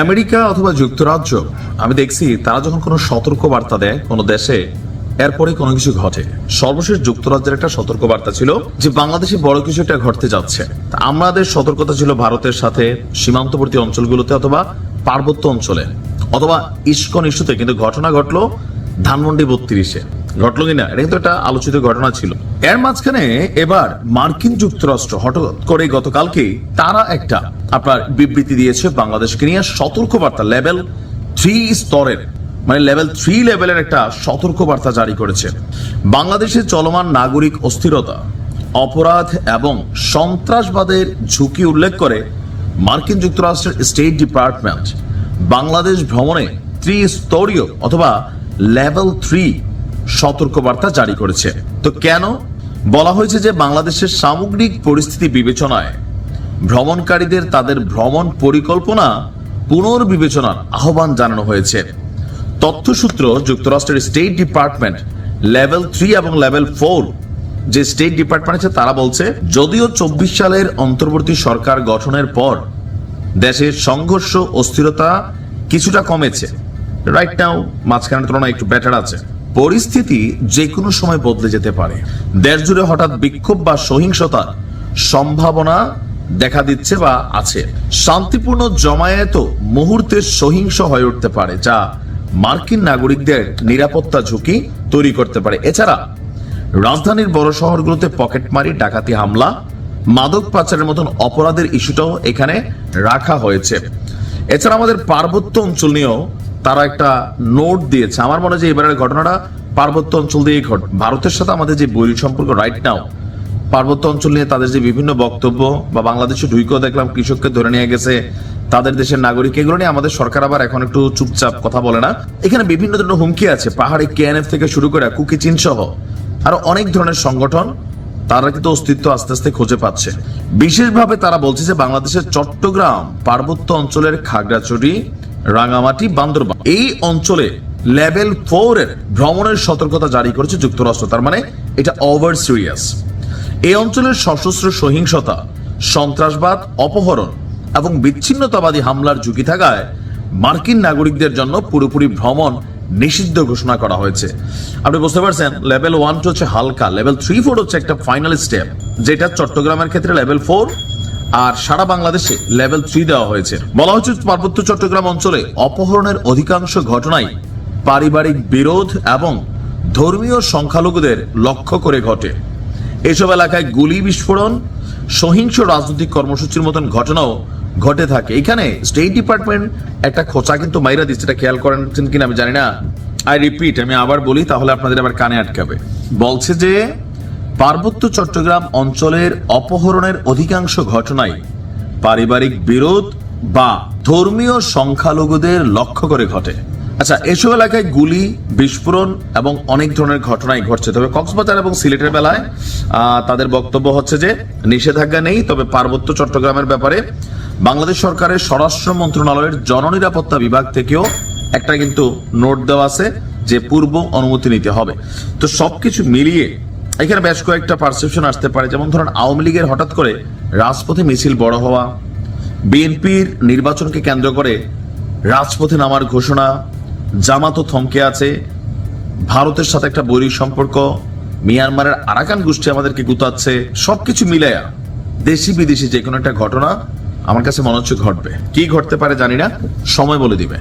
America অথবা যুক্তরাজ্য, আমি দেখছি তারা যখন কোনো সতর্ক বার্তা দেয় কোনো দেশে, এরপরে কোনো কিছু ঘটে। সর্বশেষ যুক্তরাজ্যের একটা সতর্ক বার্তা ছিল যে বাংলাদেশে বড় কিছু একটা ঘটতে যাচ্ছে। আমাদের সতর্কতা ছিল ভারতের সাথে সীমান্তবর্তী অঞ্চলগুলোতে অথবা পার্বত্য অঞ্চলে, অথবা ইস্কন ইস্যুতে। কিন্তু ঘটনা ঘটলো ধানমন্ডি বত্রিশে। ঘটলো কিনা? এটা কিন্তু একটা আলোচিত ঘটনা ছিল। এর মাঝখানে এবার মার্কিন যুক্তরাষ্ট্র হঠাৎ করে গতকালকে তারা একটা আপনার বিবৃতি দিয়েছে বাংলাদেশকে নিয়ে সতর্কবার্তা, লেভেল থ্রি স্তরের মানে লেভেল থ্রি লেভেলের একটা সতর্কবার্তা জারি করেছে। বাংলাদেশের চলমান নাগরিক অস্থিরতা, অপরাধ এবং সন্ত্রাসবাদের ঝুঁকি উল্লেখ করে মার্কিন যুক্তরাষ্ট্রের স্টেট ডিপার্টমেন্ট বাংলাদেশ ভ্রমণে ত্রিস্তরীয় অথবা লেভেল থ্রি সতর্কবার্তা জারি করেছে। তো কেন? বলা হয়েছে যে বাংলাদেশের সামগ্রিক পরিস্থিতি বিবেচনায় ভ্রমণকারীদের তাদের ভ্রমণ পরিকল্পনা পুনর্বিবেচনার আহ্বান জানানো হয়েছে। তথ্যসূত্র যুক্তরাষ্ট্রের স্টেট ডিপার্টমেন্ট লেভেল থ্রি এবং লেভেল ফোর যে স্টেট ডিপার্টমেন্ট আছে, তারা বলছে, যদিও চব্বিশ সালের অন্তর্বর্তী সরকার গঠনের পর দেশের সংঘর্ষ অস্থিরতা কিছুটা কমেছে। রাইট নাও মাঝখানের তুলনায় একটু বেটার আছে। পরিস্থিতি যে কোনো সময় বদলে যেতে পারে। দেশ জুড়ে হঠাৎ বিক্ষোভ বা সহিংসতার সম্ভাবনা দেখা দিচ্ছে বা আছে। শান্তিপূর্ণ জমায়েত মুহূর্তে সহিংস হয়ে উঠতে পারে, যা মার্কিন নাগরিকদের নিরাপত্তা ঝুঁকি তৈরি করতে পারে। এছাড়া, রাজধানীর বড় শহরগুলোতে পকেটমারি, ডাকাতি হামলা, মাদক পাচারের মতন অপরাধের ইস্যুটাও এখানে রাখা হয়েছে। এছাড়া আমাদের পার্বত্য অঞ্চল নিয়েও তারা একটা নোট দিয়েছে। আমার মনে হয় যে এবারের ঘটনাটা পার্বত্য অঞ্চল দিয়েই ঘট ভারতের সাথে আমাদের যে বৈরী সম্পর্ক রাইট নাও পার্বত্য অঞ্চল নিয়ে তাদের যে বিভিন্ন বক্তব্য বা বাংলাদেশে ঢুকেও দেখলাম, কৃষককে ধরে নিয়ে গেছে, তাদের দেশের নাগরিক, এগুলো নিয়ে আমাদের সরকার আবার এখন একটু চুপচাপ কথা বলে না। এখানে বিভিন্ন ধরনের হুমকি আছে। পাহাড়ে কেএনএফ থেকে শুরু করে কুকি চীন সহ আরও অনেক ধরনের সংগঠন তারা কিন্তু অস্তিত্ব আস্তে আস্তে খুঁজে পাচ্ছে। বিশেষভাবে তারা বলছে যে বাংলাদেশের চট্টগ্রাম পার্বত্য অঞ্চলের খাগড়াছড়ি রাঙামাটি, বান্দরবান। এই অঞ্চলে লেভেল ফোর এর ভ্রমণের সতর্কতা জারি করেছে যুক্তরাষ্ট্র, তার মানে এটা ওভার সিরিয়াস এই অঞ্চলের সশস্ত্র সহিংসতা, সন্ত্রাসবাদ, অপহরণ এবং বিচ্ছিন্নতাবাদী হামলার ঝুঁকি থাকায় মার্কিন নাগরিকদের জন্য পুরোপুরি ভ্রমণ নিষিদ্ধ ঘোষণা করা হয়েছে। আপনি বুঝতে পারছেন, লেভেল ওয়ান টু হচ্ছে হালকা, লেভেল থ্রি ফোর হচ্ছে একটা ফাইনাল স্টেপ যেটা চট্টগ্রামের ক্ষেত্রে লেভেল ফোর আর সারা বাংলাদেশে লেভেল থ্রি দেওয়া হয়েছে। বলা হচ্ছে পার্বত্য চট্টগ্রাম অঞ্চলে অপহরণের অধিকাংশ ঘটনাই পারিবারিক বিরোধ এবং ধর্মীয় সংখ্যালঘুদের লক্ষ্য করে ঘটে। এসব এলাকায় গুলি বিস্ফোরণ, সহিংস রাজনৈতিক কর্মসূচির মতন ঘটনাও ঘটে থাকে। এখানে স্টেট ডিপার্টমেন্ট একটা খোঁচা কিন্তু মাইরা দিচ্ছে, এটা খেয়াল করেন কিনা আমি জানি না। আই রিপিট আমি আবার বলি, তাহলে আপনাদের আবার কানে আটকাবে। বলছে যে পার্বত্য চট্টগ্রাম অঞ্চলের অপহরণের অধিকাংশ ঘটনাই পারিবারিক বিরোধ বা ধর্মীয় সংখ্যালঘুদের লক্ষ্য করে ঘটে। আচ্ছা এসব এলাকায় গুলি, বিস্ফোরণ এবং অনেক ধরনের ঘটনাই ঘটছে। তবে কক্সবাজার এবং সিলেটের বেলায় তাদের বক্তব্য হচ্ছে যে, নিষেধাজ্ঞা নেই, তবে পার্বত্য চট্টগ্রামের ব্যাপারে বাংলাদেশ সরকারের স্বরাষ্ট্র মন্ত্রণালয়ের জননিরাপত্তা বিভাগ থেকেও একটা কিন্তু নোট দেওয়া আছে যে পূর্ব অনুমতি নিতে হবে। তো সবকিছু মিলিয়ে এখানে বেশ কয়েকটা পারসেপশন আসতে পারে। যেমন ধরুন, আওয়ামী লীগের হঠাৎ করে রাজপথে মিছিল বড় হওয়া, বিএনপির নির্বাচনকে কেন্দ্র করে রাজপথে নামার ঘোষণা জামাতও থমকে আছে, ভারতের সাথে একটা বৈরী সম্পর্ক, মিয়ানমারের আরাকান গোষ্ঠী আমাদেরকে গুতাচ্ছে, সবকিছু মিলাইয়া দেশি বিদেশি যে কোনো একটা ঘটনা আমার কাছে মনে হচ্ছে ঘটবে। কি ঘটতে পারে জানি না, সময় বলে দিবে।